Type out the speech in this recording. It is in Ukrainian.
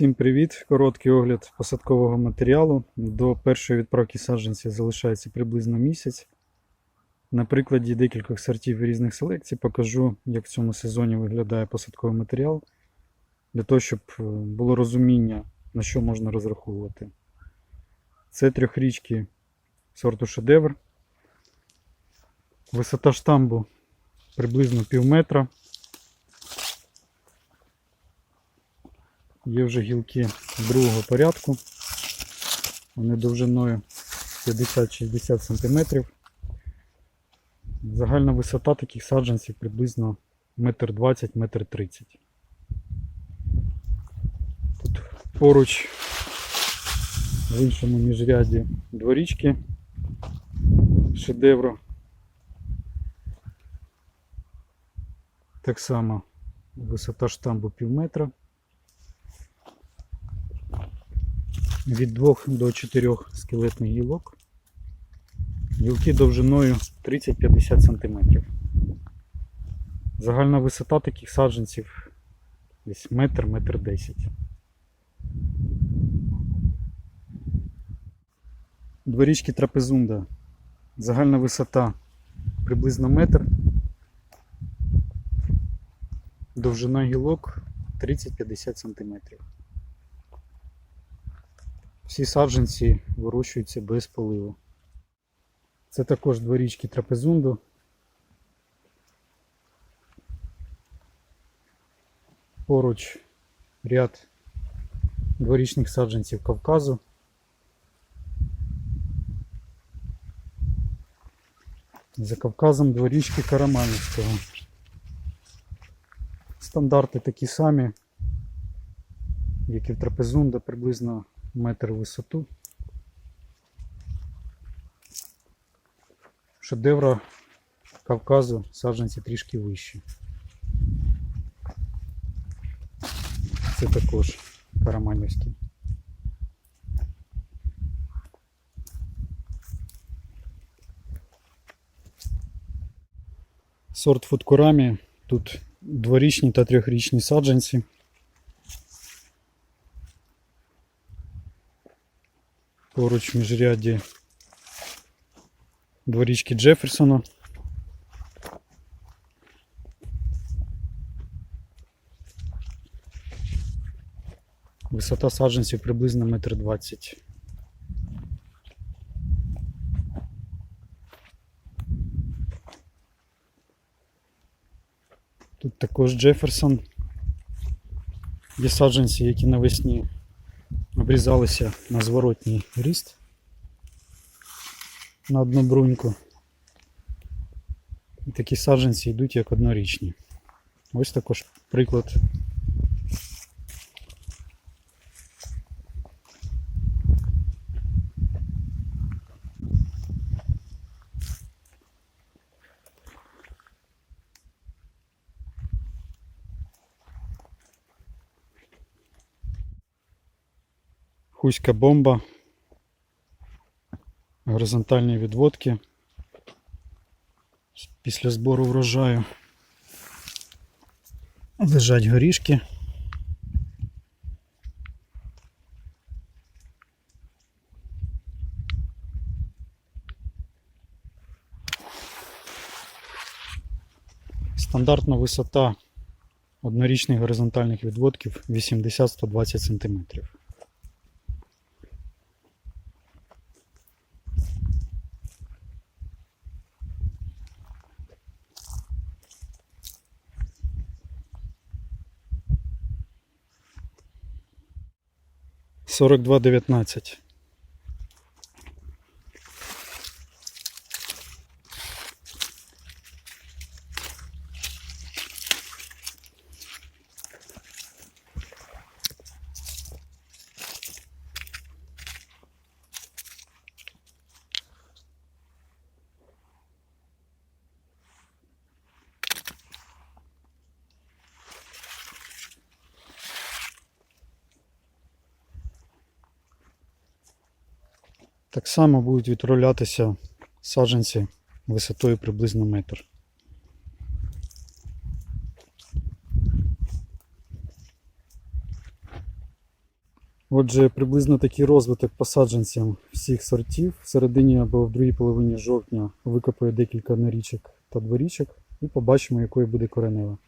Всім привіт! Короткий огляд посадкового матеріалу. До першої відправки саджанців залишається приблизно місяць. На прикладі декількох сортів різних селекцій покажу, як в цьому сезоні виглядає посадковий матеріал, для того, щоб е, було розуміння, на що можна розраховувати. Це трьохрічки сорту шедевр. Висота штамбу приблизно пів метра. Є вже гілки другого порядку. Вони довжиною 50-60 см. Загальна висота таких саджанців приблизно 1,20 метр 30 Тут поруч в іншому міжряді дворічки шедевру. Так само висота штамбу пів метра. Від 2 до 4 скелетних гілок. Гілки довжиною 30-50 см. Загальна висота таких саджанців десь метр, метр 10. Дворічки трапезунда. Загальна висота приблизно метр. Довжина гілок 30-50 см. Всі саджанці вирощуються без поливу. Це також дворічки трапезунду. Поруч ряд дворічних саджанців Кавказу. За Кавказом дворічки Караманівського. Стандарти такі самі, як і в трапезунда, приблизно метр в висоту. Шедевра Кавказу саджанці трішки вищі. Це також Караманівський. Сорт фудкурамі. Тут дворічні та трьохрічні саджанці. Поруч в міжряді дворічки Джеферсона. Висота саджанців приблизно 1,20 м. Тут також Джеферсон. Є саджанці, які навесні обрізалися на зворотній ріст на одну бруньку. І такі саджанці йдуть як однорічні. Ось також приклад. Хуська бомба. Горизонтальні відводки. Після збору врожаю лежать горішки. Стандартна висота однорічних горизонтальних відводків 80-120 см. 42,19 Так само будуть відправлятися саджанці висотою приблизно метр. Отже, приблизно такий розвиток по саджанцям всіх сортів. В середині або в другій половині жовтня викопаю декілька нарічок та дворічок і побачимо, якою буде коренева.